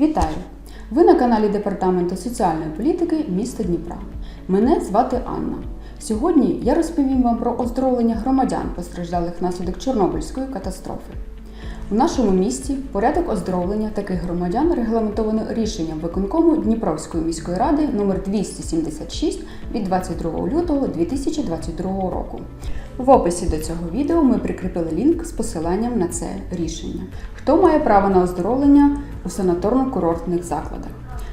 Вітаю! Ви на каналі Департаменту соціальної політики міста Дніпра. Мене звати Анна. Сьогодні я розповім вам про оздоровлення громадян, постраждалих внаслідок Чорнобильської катастрофи. У нашому місті порядок оздоровлення таких громадян регламентовано рішенням виконкому Дніпровської міської ради номер 276 від 22 лютого 2022 року. В описі до цього відео ми прикріпили лінк з посиланням на це рішення. Хто має право на оздоровлення у санаторно-курортних закладах?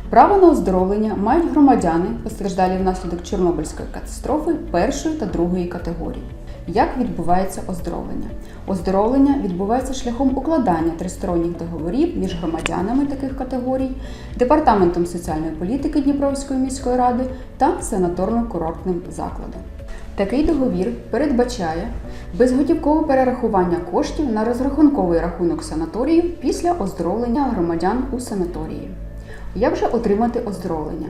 Право на оздоровлення мають громадяни, постраждалі внаслідок Чорнобильської катастрофи першої та другої категорії. Як відбувається оздоровлення? Оздоровлення відбувається шляхом укладання тристоронніх договорів між громадянами таких категорій, департаментом соціальної політики Дніпровської міської ради та санаторно-курортним закладом. Такий договір передбачає безготівкове перерахування коштів на розрахунковий рахунок санаторію після оздоровлення громадян у санаторії. Як же отримати оздоровлення?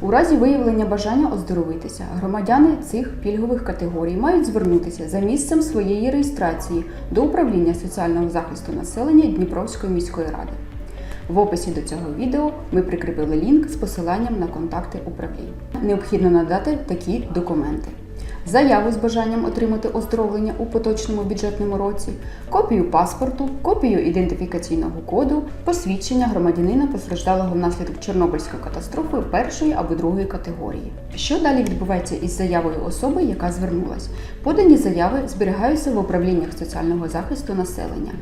У разі виявлення бажання оздоровитися, громадяни цих пільгових категорій мають звернутися за місцем своєї реєстрації до управління соціального захисту населення Дніпровської міської ради. В описі до цього відео ми прикріпили лінк з посиланням на контакти управління. Необхідно надати такі документи. Заяву з бажанням отримати оздоровлення у поточному бюджетному році, копію паспорту, копію ідентифікаційного коду, посвідчення громадянина постраждалого внаслідок Чорнобильської катастрофи першої або другої категорії. Що далі відбувається із заявою особи, яка звернулась? Подані заяви зберігаються в управліннях соціального захисту населення.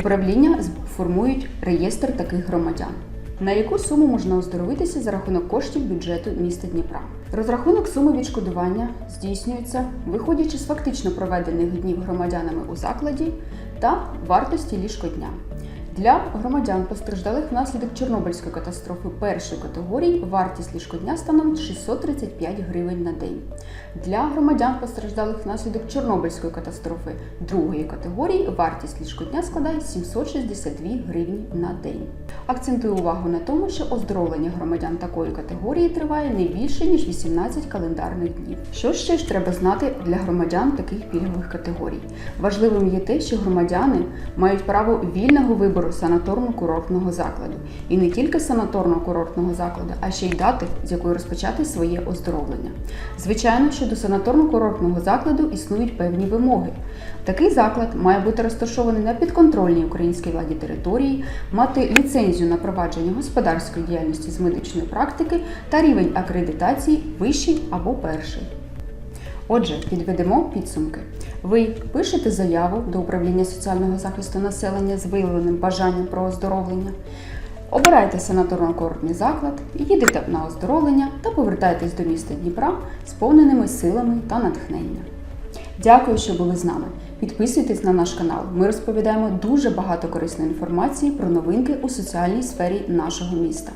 Управління формують реєстр таких громадян. На яку суму можна оздоровитися за рахунок коштів бюджету міста Дніпра? Розрахунок суми відшкодування здійснюється, виходячи з фактично проведених днів громадянами у закладі та вартості ліжкодня. Для громадян, постраждалих внаслідок Чорнобильської катастрофи першої категорії, вартість ліжкодня становить 635 гривень на день. Для громадян, постраждалих внаслідок Чорнобильської катастрофи другої категорії, вартість ліжкодня складає 762 гривні на день. Акцентую увагу на тому, що оздоровлення громадян такої категорії триває не більше ніж 18 календарних днів. Що ще ж треба знати для громадян таких пільгових категорій? Важливим є те, що громадяни мають право вільного вибору санаторно-курортного закладу, і не тільки санаторно-курортного закладу, а ще й дати, з якої розпочати своє оздоровлення. Звичайно, що до санаторно-курортного закладу існують певні вимоги. Такий заклад має бути розташований на підконтрольній українській владі території, мати ліцензію на провадження господарської діяльності з медичної практики та рівень акредитації вищий або перший. Отже, підведемо підсумки. Ви пишете заяву до управління соціального захисту населення з виявленим бажанням про оздоровлення, обираєте санаторно-курортний заклад, їдете на оздоровлення та повертаєтесь до міста Дніпра з повненими силами та натхнення. Дякую, що були з нами. Підписуйтесь на наш канал. Ми розповідаємо дуже багато корисної інформації про новинки у соціальній сфері нашого міста.